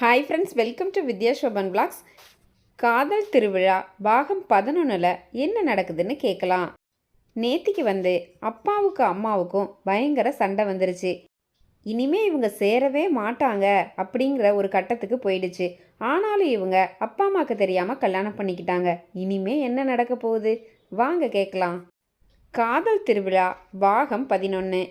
Hi friends welcome to Vidya Shoban blogs காதல் திருவிழா பாகம் பதினொன்றில் என்ன நடக்குதுன்னு கேட்கலாம். நேத்திக்கு வந்து அப்பாவுக்கும் அம்மாவுக்கும் பயங்கர சண்டை வந்துருச்சு. இனிமே இவங்க சேரவே மாட்டாங்க அப்படிங்கிற ஒரு கட்டத்துக்கு போயிடுச்சு. ஆனாலும் இவங்க அப்பா அம்மாவுக்கு தெரியாமல் கல்யாணம் பண்ணிக்கிட்டாங்க. இனிமே என்ன நடக்க போகுது? வாங்க கேட்கலாம். காதல் திருவிழா பாகம் பதினொன்று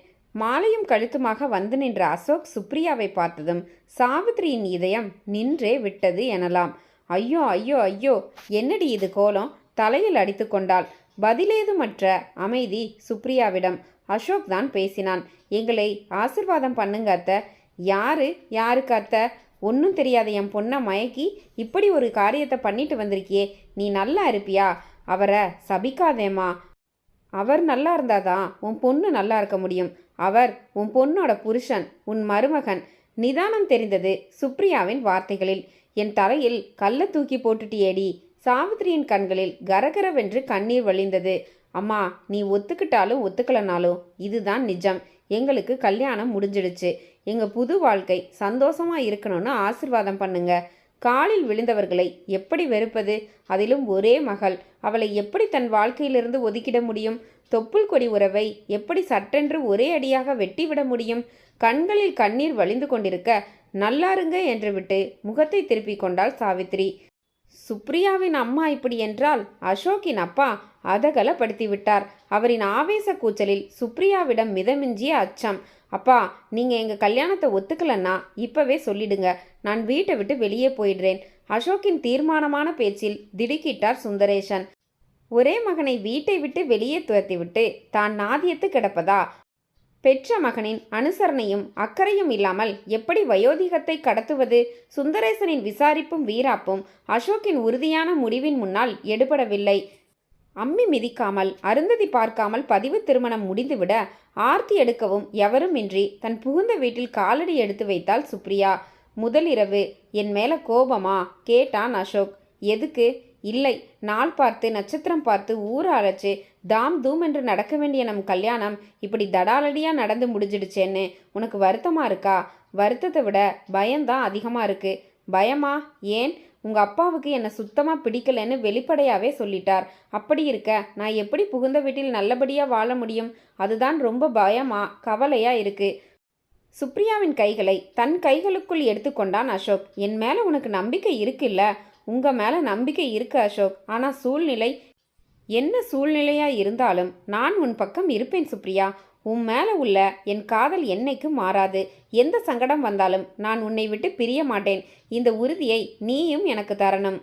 மாலையும் கழுத்துமாக வந்து நின்ற அசோக் சுப்ரியாவை பார்த்ததும் சாவித்ரியின் இதயம் நின்றே விட்டது எனலாம். ஐயோ ஐயோ ஐயோ என்னடி இது கோலம்? தலையில் அடித்து கொண்டாள் பதிலேதுமற்ற அமைதி? சுப்ரியாவிடம். அசோக் தான் பேசினான். எங்களை ஆசிர்வாதம் பண்ணுங்க அத்தை. யாரு? யாருக்கு அத்த? ஒன்றும் தெரியாத என் பொண்ணை மயக்கி இப்படி ஒரு காரியத்தை பண்ணிட்டு வந்திருக்கியே. நீ நல்லா இருப்பியா? அவரை சபிக்காதேம்மா. அவர் நல்லா இருந்தாதான் உன் பொண்ணு நல்லா இருக்க முடியும். அவர் உன் பொண்ணோட புருஷன் உன் மருமகன். நிதானம் தெரிந்தது சுப்ரியாவின் வார்த்தைகளில். என் தலையில் கல்லை தூக்கி போட்டுட்டியேடி. சாவித்திரியின் கண்களில் கரகரவென்று கண்ணீர் வழிந்தது. அம்மா நீ ஒத்துக்கிட்டாலும் ஒத்துக்கலனாலும் இதுதான் நிஜம். எங்களுக்கு கல்யாணம் முடிஞ்சிடுச்சு. எங்கள் புது வாழ்க்கை சந்தோஷமாக இருக்கணும்னு ஆசிர்வாதம் பண்ணுங்க. காலில் விழுந்தவர்களை எப்படி வெறுப்பது? அதிலும் ஒரே மகள். அவளை எப்படி தன் வாழ்க்கையிலிருந்து ஒதுக்கிட முடியும்? தொப்புள் கொடி உறவை எப்படி சட்டென்று ஒரே அடியாக வெட்டிவிட முடியும்? கண்களில் கண்ணீர் வழிந்து கொண்டிருக்க நல்லாருங்க என்று விட்டு முகத்தை திருப்பிக் கொண்டாள் சாவித்ரி சுப்ரியாவின் அம்மா இப்படி என்றால் அசோக்கின் அப்பா அதகலப்படுத்திவிட்டார். அவரின் ஆவேச கூச்சலில் சுப்ரியாவிடம் மிதமிஞ்சிய அச்சம். அப்பா நீங்க எங்க கல்யாணத்தை ஒத்துக்கலன்னா இப்பவே சொல்லிடுங்க. நான் வீட்டை விட்டு வெளியே போயிடுறேன். அசோக்கின் தீர்மானமான பேச்சில் திடுக்கிட்டார் சுந்தரேஷன் ஒரே மகனை வீட்டை விட்டு வெளியே துரத்திவிட்டு தான் நாதியத்து கிடப்பதா? பெற்ற மகனின் அனுசரணையும் அக்கறையும் இல்லாமல் எப்படி வயோதிகத்தை கடத்துவது? சுந்தரேசனின் விசாரிப்பும் வீராப்பும் அசோக்கின் உறுதியான முடிவின் முன்னால் எடுபடவில்லை. அம்மி மிதிக்காமல் அருந்ததி பார்க்காமல் பதிவு திருமணம் முடிந்துவிட ஆர்த்தி எடுக்கவும் எவரும் இன்றி தன் புகுந்த வீட்டில் காலடி எடுத்து வைத்தாள் சுப்ரியா. முதலிரவு என் மேல கோபமா? கேட்டான் அசோக். எதுக்கு? இல்லை நாள் பார்த்து நட்சத்திரம் பார்த்து ஊர் அழைச்சு தாம் தூம் என்று நடக்க வேண்டிய நம் கல்யாணம் இப்படி தடாலடியாக நடந்து முடிஞ்சிடுச்சேன்னு உனக்கு வருத்தமாக இருக்கா? வருத்தத்தை விட பயம்தான் அதிகமாக இருக்கு. பயமா? ஏன்? உங்கள் அப்பாவுக்கு என்னை சுத்தமாக பிடிக்கலன்னு வெளிப்படையாகவே சொல்லிட்டார். அப்படி இருக்க நான் எப்படி புகுந்த வீட்டில் நல்லபடியாக வாழ முடியும்? அதுதான் ரொம்ப பயமா கவலையா இருக்கு. சுப்ரியாவின் கைகளை தன் கைகளுக்குள் எடுத்துக்கொண்டான் அசோக். என் மேலே உனக்கு நம்பிக்கை இருக்குல்ல? உங்கள் மேலே நம்பிக்கை இருக்கு அசோக். ஆனால் சூழ்நிலை என்ன சூழ்நிலையாக இருந்தாலும் நான் உன் பக்கம் இருப்பேன் சுப்ரியா. உன் மேலே உள்ள என் காதல் என்னைக்கும் மாறாது. எந்த சங்கடம் வந்தாலும் நான் உன்னை விட்டு பிரிய மாட்டேன். இந்த உறுதியை நீயும் எனக்கு தரணும்.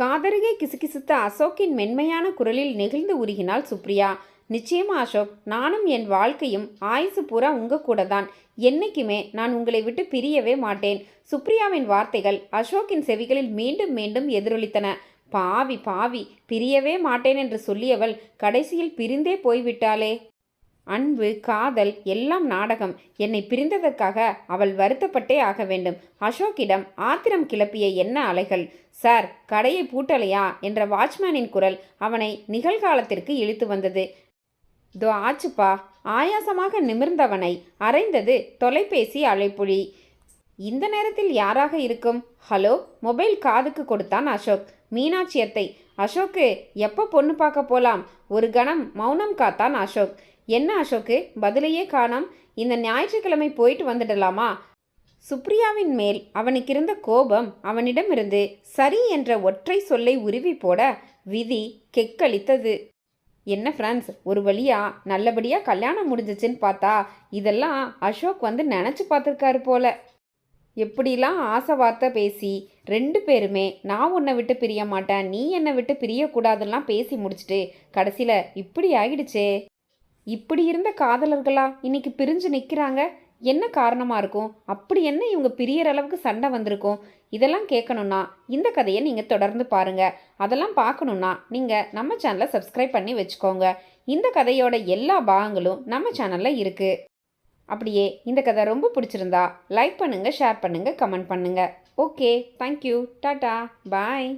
காதருகே கிசுகிசுத்த அசோக்கின் மென்மையான குரலில் நெகிழ்ந்து உருகினாள் சுப்ரியா. நிச்சயமா அசோக் நானும் என் வாழ்க்கையும் ஆயுசு பூரா உங்க கூட தான் என்னைக்குமே நான் உங்களை விட்டு பிரியவே மாட்டேன். சுப்ரியாவின் வார்த்தைகள் அசோக்கின் செவிகளில் மீண்டும் மீண்டும் எதிரொலித்தன. பாவி பாவி பிரியவே மாட்டேன் என்று சொல்லியவள் கடைசியில் பிரிந்தே போய்விட்டாளே. அன்பு காதல் எல்லாம் நாடகம். என்னை பிரிந்ததற்காக அவள் வருத்தப்பட்டே ஆக வேண்டும். அசோக்கிடம் ஆத்திரம் கிளப்பிய என்ன அலைகள்? சார் கடையை பூட்டலையா? என்ற வாட்ச்மேனின் குரல் அவனை நிகழ்காலத்திற்கு இழுத்து வந்தது. தோ ஆச்சுப்பா. ஆயாசமாக நிமிர்ந்தவனை அரைந்தது தொலைபேசி அழைப்புழி. இந்த நேரத்தில் யாராக இருக்கும்? ஹலோ மொபைல் காதுக்கு கொடுத்தான் அசோக். மீனாட்சி அத்தை அசோக்கு எப்போ பொண்ணு பார்க்க போலாம்? ஒரு கணம் மௌனம் காத்தான் அசோக். என்ன அசோக்கு பதிலையே காணோம். இந்த ஞாயிற்றுக்கிழமை போயிட்டு வந்துடலாமா? சுப்ரியாவின் மேல் அவனுக்கிருந்த கோபம் அவனிடமிருந்து சரி என்ற ஒற்றை சொல்லை உருவி போட விதி கெக்களித்தது. என்ன ஃப்ரெண்ட்ஸ் ஒரு வழியா நல்லபடியாக கல்யாணம் முடிஞ்சிச்சின்னு பார்த்தா இதெல்லாம் அசோக் வந்து நினச்சி பார்த்துருக்காரு போல. எப்படிலாம் ஆசை வார்த்தை பேசி ரெண்டு பேருமே நான் உன்னை விட்டு பிரிய மாட்டேன் நீ என்னை விட்டு பிரியக்கூடாதுலாம் பேசி முடிச்சுட்டு கடைசியில் இப்படி ஆகிடுச்சே இப்படி இருந்த காதலர்களா இன்னைக்கு பிரிஞ்சு நிற்கிறாங்க என்ன காரணமாக இருக்கும்? அப்படி என்ன இவங்க பிரியற அளவுக்கு சண்டை வந்திருக்கும்? இதெல்லாம் கேட்கணுன்னா இந்த கதையை நீங்கள் தொடர்ந்து பாருங்கள் அதெல்லாம் பார்க்கணுன்னா நீங்கள் நம்ம சேனலை சப்ஸ்கிரைப் பண்ணி வச்சுக்கோங்க. இந்த கதையோட எல்லா பாகங்களும் நம்ம சேனலில் இருக்குது அப்படியே இந்த கதை ரொம்ப பிடிச்சிருந்தா லைக் பண்ணுங்கள் ஷேர் பண்ணுங்கள் கமெண்ட் பண்ணுங்கள் ஓகே தேங்க்யூ டாட்டா பாய்